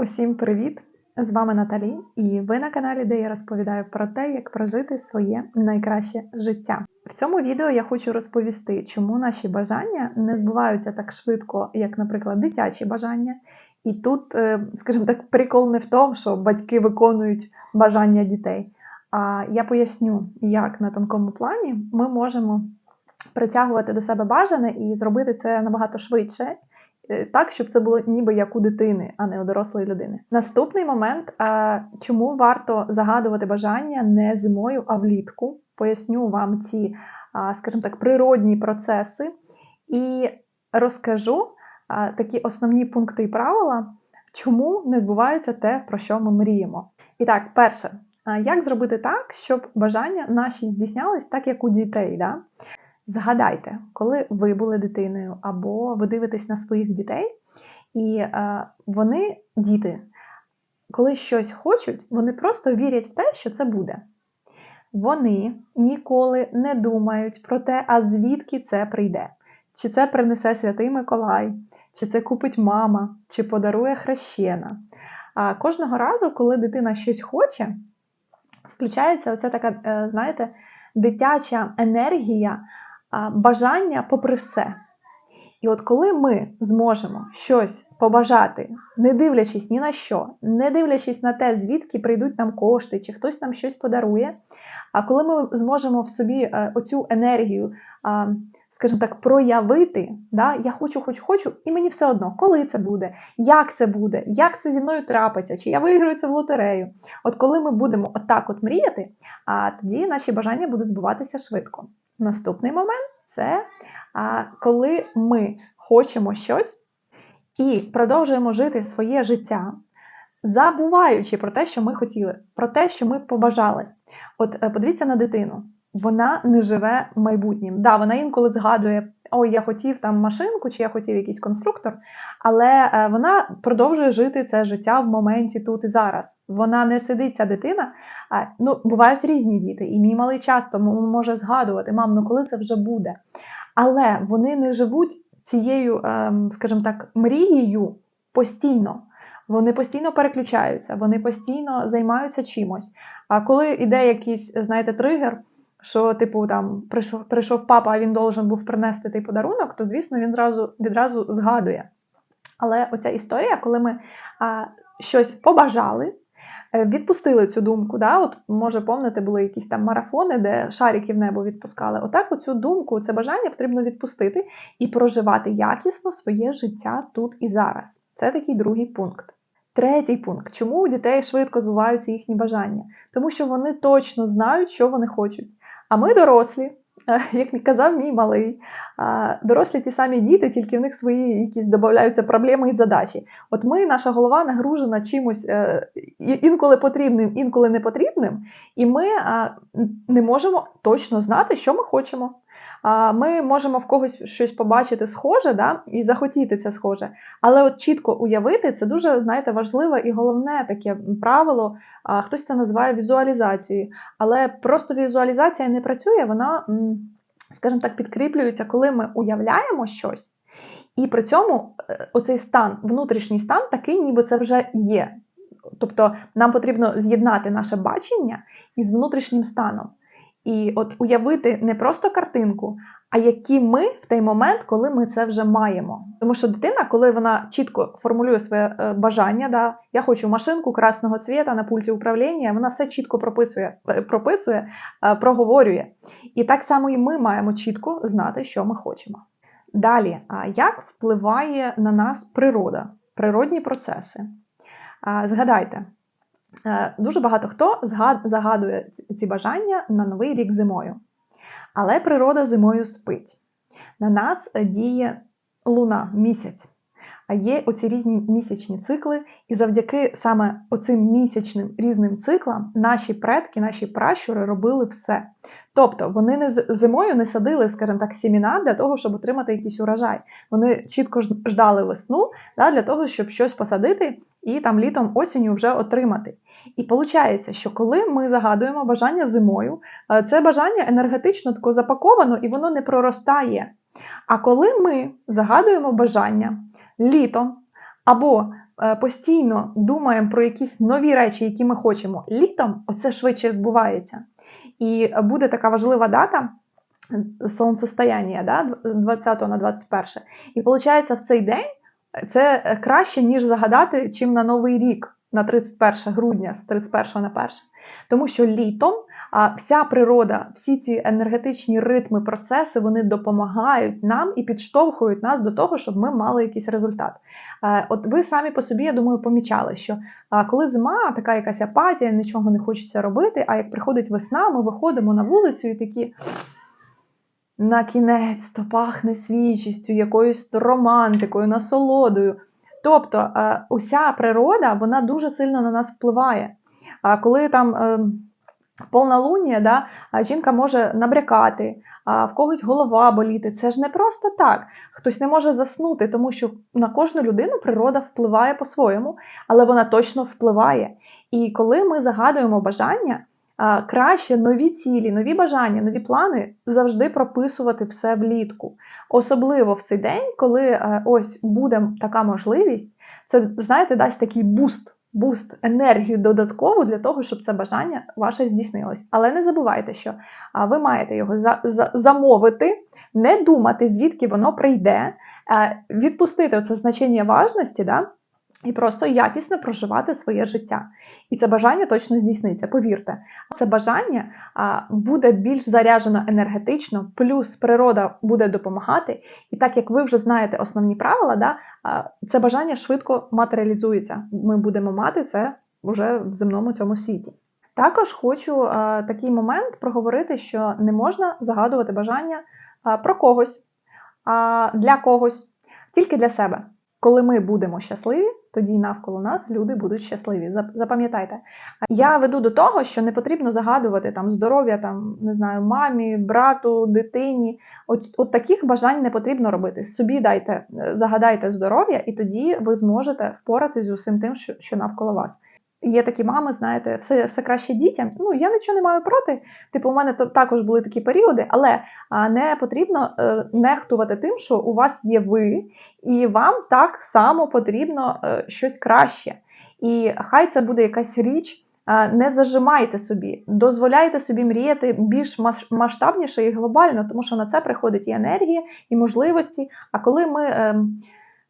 Усім привіт! З вами Наталі, і ви на каналі, де я розповідаю про те, як прожити своє найкраще життя. В цьому відео я хочу розповісти, чому наші бажання не збуваються так швидко, як, наприклад, дитячі бажання. І тут, е, скажімо так, прикол не в тому, що батьки виконують бажання дітей. А я поясню, як на тонкому плані ми можемо притягувати до себе бажане і зробити це набагато швидше. Е, так, щоб це було ніби як у дитини, а не у дорослої людини. Наступний момент, чому варто загадувати бажання не зимою, а влітку. Поясню вам ці, скажімо так, природні процеси і розкажу такі основні пункти і правила, чому не збувається те, про що ми мріємо. І так, перше, як зробити так, щоб бажання наші здійснялись так, як у дітей? Да? Згадайте, коли ви були дитиною, або ви дивитесь на своїх дітей, і е, вони, діти, коли щось хочуть, вони просто вірять в те, що це буде. Вони ніколи не думають про те, а звідки це прийде. Чи це принесе Святий Миколай, чи це купить мама, чи подарує хрещена. А кожного разу, коли дитина щось хоче, включається оця така, е, знаєте, дитяча енергія бажання попри все. І от коли ми зможемо щось побажати, не дивлячись ні на що, не дивлячись на те, звідки прийдуть нам кошти, чи хтось нам щось подарує, а коли ми зможемо в собі е, оцю енергію, скажімо так, проявити, да, я хочу, хочу, хочу, і мені все одно, коли це буде, як це буде, як це зі мною трапиться, чи я виграю це в лотерею. От коли ми будемо отак от мріяти, тоді наші бажання будуть збуватися швидко. Наступний момент це коли ми хочемо щось і продовжуємо жити своє життя, забуваючи про те, що ми хотіли, про те, що ми побажали. От е, подивіться на дитину. Вона не живе майбутнім. Да, вона інколи згадує, ой, я хотів там машинку, чи я хотів якийсь конструктор, але е, вона продовжує жити це життя в моменті тут і зараз. Вона не сидить, ця дитина. Ну, бувають різні діти, і мій малий часто може згадувати, мам, ну коли це вже буде. Але вони не живуть цією, ем, скажімо так, мрією постійно. Вони постійно переключаються, вони постійно займаються чимось. А коли йде якийсь, знаєте, тригер, що, типу, там прийшов прийшов папа, а він должен був принести той подарунок, то, звісно, він зразу, відразу згадує. Але оця історія, коли ми а, щось побажали, Е, відпустили цю думку. Да? От, Може, помните, були якісь там марафони, де шарики в небо відпускали. Отак, оцю думку, це бажання потрібно відпустити і проживати якісно своє життя тут і зараз. Це такий другий пункт. Третій пункт. Чому у дітей швидко збуваються їхні бажання? Тому що вони точно знають, що вони хочуть. А ми, дорослі, як казав мій малий, дорослі ті самі діти, тільки в них свої якісь додаються проблеми і задачі. От ми, наша голова нагружена чимось е, інколи потрібним, інколи не потрібним, і ми не можемо точно знати, що ми хочемо. Ми можемо в когось щось побачити схоже, да, і захотіти це схоже. Але от чітко уявити це дуже, знаєте, важливе і головне таке правило. Хтось це називає візуалізацією. Але просто візуалізація не працює, вона, скажімо так, підкріплюється, коли ми уявляємо щось. І при цьому е, оцей стан, внутрішній стан, такий, ніби це вже є. Тобто нам потрібно з'єднати наше бачення із внутрішнім станом. І от уявити не просто картинку, а які ми в той момент, коли ми це вже маємо. Тому що дитина, коли вона чітко формулює своє е, бажання, да, я хочу машинку красного цвіта на пульті управління, вона все чітко прописує, е, прописує, е, проговорює. І так само і ми маємо чітко знати, що ми хочемо. Далі, як впливає на нас природа, природні процеси? Згадайте. Е, дуже багато хто загадує ці бажання на новий рік зимою. Але природа зимою спить. На нас діє луна місяць. А є оці різні місячні цикли, і завдяки саме оцим місячним різним циклам наші предки, наші пращури робили все. Тобто вони не зимою не садили, скажімо так, сіміна для того, щоб отримати якийсь урожай. Вони чітко ждали весну да, для того, щоб щось посадити і там літом осінню вже отримати. І виходить, що коли ми загадуємо бажання зимою, е, це бажання енергетично тако запаковано і воно не проростає. А коли ми загадуємо бажання літом або е, постійно думаємо про якісь нові речі, які ми хочемо літом, оце швидше збувається. І буде така важлива дата. Сонцестояння, да, 20 на 21. І виходить, в цей день це краще, ніж загадати, чим на Новий рік, на 31 грудня, з 31 на 1. Тому що літом вся природа, всі ці енергетичні ритми, процеси, вони допомагають нам і підштовхують нас до того, щоб ми мали якийсь результат. Е, От ви самі по собі, я думаю, помічали, що коли зима, така якась апатія, нічого не хочеться робити, а як приходить весна, ми виходимо на вулицю і такі. На кінець то пахне свіжістю, якоюсь романтикою, насолодою. Тобто е, уся природа вона дуже сильно на нас впливає. А коли там е, повнолуння, да, жінка може набрякати, а в когось голова боліти. Це ж не просто так. Хтось не може заснути, тому що на кожну людину природа впливає по-своєму, але вона точно впливає. І коли ми загадуємо бажання, краще нові цілі, нові бажання, нові плани завжди прописувати все влітку. Особливо в цей день, коли е, ось буде така можливість, це знаєте, дасть такий буст. Буст, енергію додаткову для того, щоб це бажання ваше здійснилось. Але не забувайте, що ви маєте його за, за, замовити, не думати, звідки воно прийде, е, відпустити оце значення важності, да, і просто якісно проживати своє життя. І це бажання точно здійсниться, повірте. Це бажання буде більш заряджено енергетично, плюс природа буде допомагати. І так як ви вже знаєте основні правила, да, це бажання швидко матеріалізується. Ми будемо мати це вже в земному цьому світі. Також хочу такий момент проговорити, що не можна загадувати бажання про когось, для когось, тільки для себе. Коли ми будемо щасливі, тоді навколо нас люди будуть щасливі. Запам'ятайте. Я веду до того, що не потрібно загадувати там здоров'я, там не знаю, мамі, брату, дитині. От, от таких бажань не потрібно робити. Собі дайте, загадайте здоров'я, і тоді ви зможете впоратись з усім тим, що, що навколо вас. Є такі мами, знаєте, все все краще дітям. Ну я нічого не маю проти. Типу, у мене то також були такі періоди, але не потрібно е, нехтувати тим, що у вас є ви, і вам так само потрібно е, щось краще. І хай це буде якась річ. Не зажимайте собі, дозволяйте собі мріяти більш масштабніше і глобально, тому що на це приходить і енергія, і можливості. А коли ми.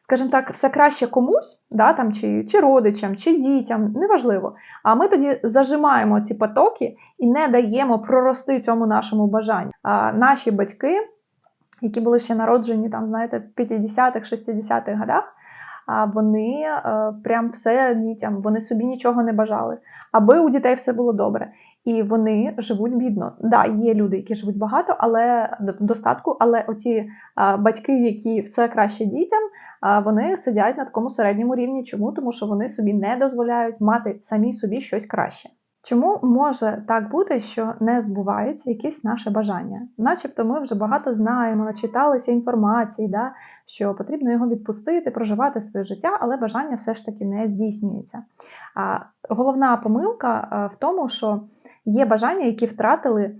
Скажімо так, все краще комусь, да, там, чи чи родичам, чи дітям, неважливо. А ми тоді зажимаємо ці потоки і не даємо прорости цьому нашому бажанню. А Наші батьки, які були ще народжені, там, знаєте, в 50-х, 60-х годах, вони е, прям все дітям, вони собі нічого не бажали, аби у дітей все було добре. І вони живуть бідно. Да, є люди, які живуть багато, але достатку. Але оті а, батьки, які все краще дітям, а, вони сидять на такому середньому рівні. Чому? Тому що вони собі не дозволяють мати самі собі щось краще. Чому може так бути, що не збувається якесь наше бажання? Начебто ми вже багато знаємо, начиталися інформації, да, що потрібно його відпустити, проживати своє життя, але бажання все ж таки не здійснюється. А Головна помилка в тому, що є бажання, які втратили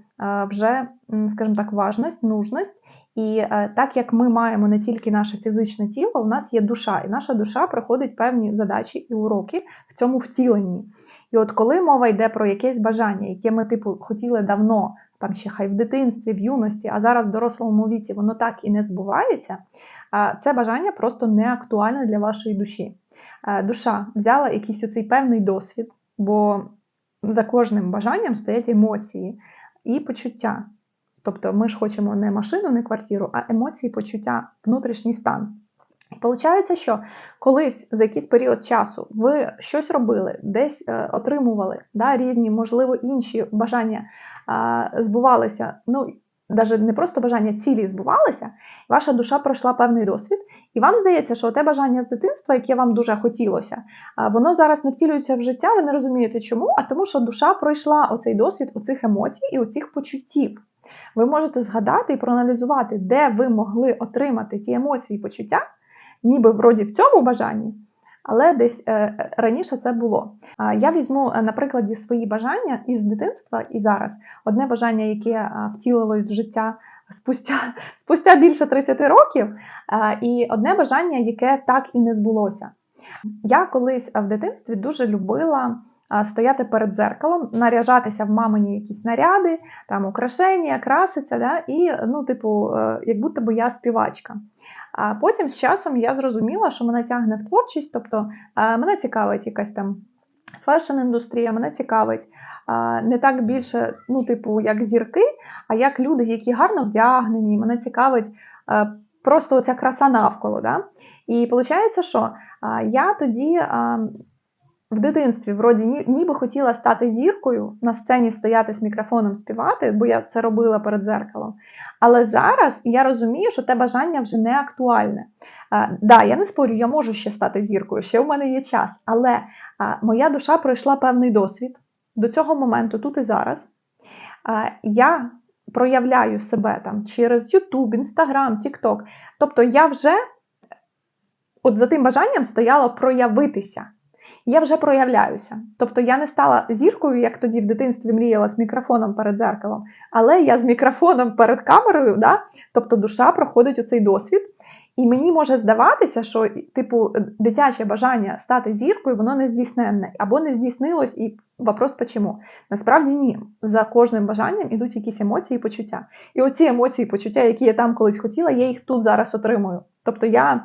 вже, скажімо так, важність, нужність. І так як ми маємо не тільки наше фізичне тіло, у нас є душа, і наша душа проходить певні задачі і уроки в цьому втіленні. І от коли мова йде про якесь бажання, яке ми, типу, хотіли давно, там ще хай в дитинстві, в юності, а зараз в дорослому віці воно так і не збувається, це бажання просто не актуальне для вашої душі. Душа взяла якийсь оцей певний досвід, бо за кожним бажанням стоять емоції і почуття. Тобто ми ж хочемо не машину, не квартиру, а емоції, почуття, внутрішній стан. Получається, що колись за якийсь період часу ви щось робили, десь е, отримували да, різні, можливо, інші бажання е, збувалися. Ну, навіть не просто бажання, цілі збувалися, ваша душа пройшла певний досвід, і вам здається, що те бажання з дитинства, яке вам дуже хотілося, воно зараз не втілюється в життя, ви не розумієте чому, а тому, що душа пройшла оцей досвід, оцих емоцій і оцих почуттів. Ви можете згадати і проаналізувати, де ви могли отримати ті емоції і почуття ніби вроді в цьому бажанні, але десь е, раніше це було. Я візьму е, на прикладі свої бажання із дитинства і зараз. Одне бажання, яке втілилось в життя спустя, спустя більше 30 років, і одне бажання, яке так і не збулося. Я колись в дитинстві дуже любила стояти перед дзеркалом, наряжатися в мамині якісь наряди, там украшення, краситься, да, і, ну, типу, е, як будто би я співачка. А потім з часом я зрозуміла, що мене тягне в творчість, тобто е, мене цікавить якась там фешн-індустрія, мене цікавить е, не так більше, ну, типу, як зірки, а як люди, які гарно вдягнені, мене цікавить е, просто оця краса навколо. Да? І виходить, що я тоді. В дитинстві вроді ні- ніби хотіла стати зіркою, на сцені стояти з мікрофоном співати, бо я це робила перед дзеркалом. Але зараз я розумію, що те бажання вже не актуальне. А, да, я не спорю, я можу ще стати зіркою, ще в мене є час. Але а, моя душа пройшла певний досвід до цього моменту, тут і зараз. А, я проявляю себе там через YouTube, Instagram, TikTok. Тобто я вже от за тим бажанням стояла проявитися. Я вже проявляюся. Тобто я не стала зіркою, як тоді в дитинстві мріяла з мікрофоном перед дзеркалом, але я з мікрофоном перед камерою, да? тобто душа проходить у цей досвід. І мені може здаватися, що типу дитяче бажання стати зіркою, воно не здійсненне або не здійснилось, і вопрос почему. Насправді ні. За кожним бажанням ідуть якісь емоції і почуття. І оці емоції і почуття, які я там колись хотіла, я їх тут зараз отримую. Тобто я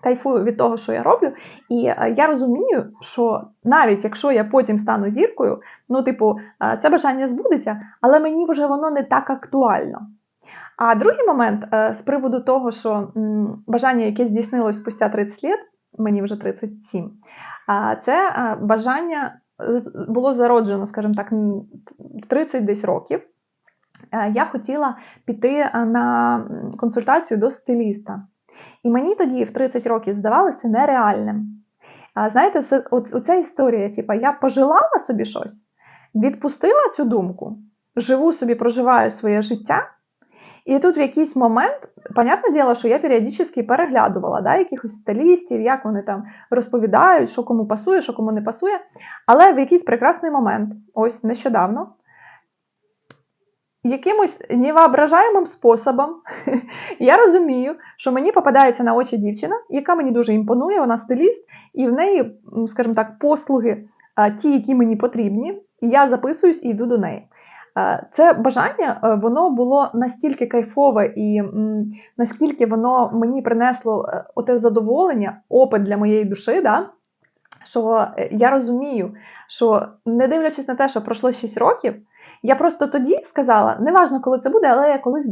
кайфую від того, що я роблю, і е, я розумію, що навіть якщо я потім стану зіркою, ну, типу, е, це бажання збудеться, але мені вже воно не так актуально. А другий момент е, з приводу того, що бажання, яке здійснилось спустя 30 років, мені вже 37, це бажання було зароджено, скажімо так, в 30 десь років. Я хотіла піти на консультацію до стиліста. І мені тоді в 30 років здавалося нереальним. А знаєте, це, оця історія, типу, я пожелала собі щось, відпустила цю думку, живу собі, проживаю своє життя. І тут в якийсь момент, понятне діло, що я періодично переглядувала да, якихось стилістів, як вони там розповідають, що кому пасує, що кому не пасує. Але в якийсь прекрасний момент, ось нещодавно, якимось невоображаємим способом я розумію, що мені попадається на очі дівчина, яка мені дуже імпонує, вона стиліст, і в неї, скажімо так, послуги ті, які мені потрібні, і я записуюсь і йду до неї. Це бажання, е, воно було настільки кайфове і наскільки воно мені принесло е, оте задоволення, опит для моєї душі, да? що е, я розумію, що не дивлячись на те, що пройшло 6 років, я просто тоді сказала, неважно, коли це буде, але я колись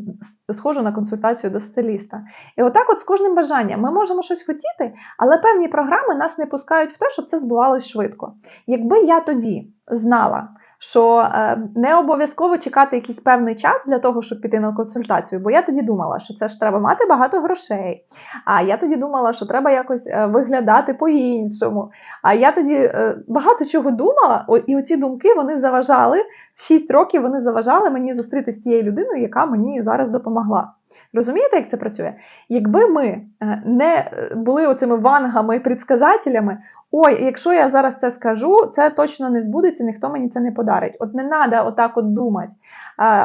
схожу на консультацію до стиліста. І отак, от з кожним бажанням, ми можемо щось хотіти, але певні програми нас не пускають в те, щоб це збувалось швидко. Якби я тоді знала, що е, не обов'язково чекати якийсь певний час для того, щоб піти на консультацію, бо я тоді думала, що це ж треба мати багато грошей. А я тоді думала, що треба якось е, виглядати по-іншому. А я тоді е, багато чого думала, і оці думки вони заважали. Шість років вони заважали мені зустрітися з тією людиною, яка мені зараз допомогла. Розумієте, як це працює? Якби ми е, не е, були оцими вангами, і предсказателями, ой, якщо я зараз це скажу, це точно не збудеться, ніхто мені це не подарить. От не треба отак от думати.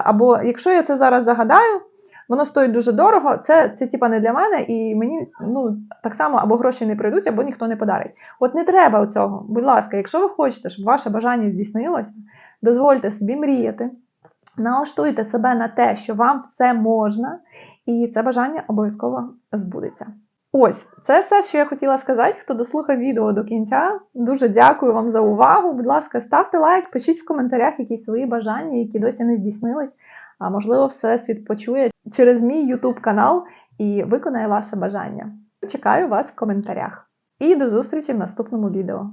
Або якщо я це зараз загадаю, воно стоїть дуже дорого, це, це типа не для мене, і мені ну, так само або гроші не прийдуть, або ніхто не подарить. От не треба цього. Будь ласка, якщо ви хочете, щоб ваше бажання здійснилося, дозвольте собі мріяти. Налаштуйте себе на те, що вам все можна, і це бажання обов'язково збудеться. Ось, це все, що я хотіла сказати. Хто дослухав відео до кінця, дуже дякую вам за увагу. Будь ласка, ставте лайк, пишіть в коментарях якісь свої бажання, які досі не здійснились. А можливо, Всесвіт почує через мій YouTube канал і виконає ваше бажання. Чекаю вас в коментарях. І до зустрічі в наступному відео.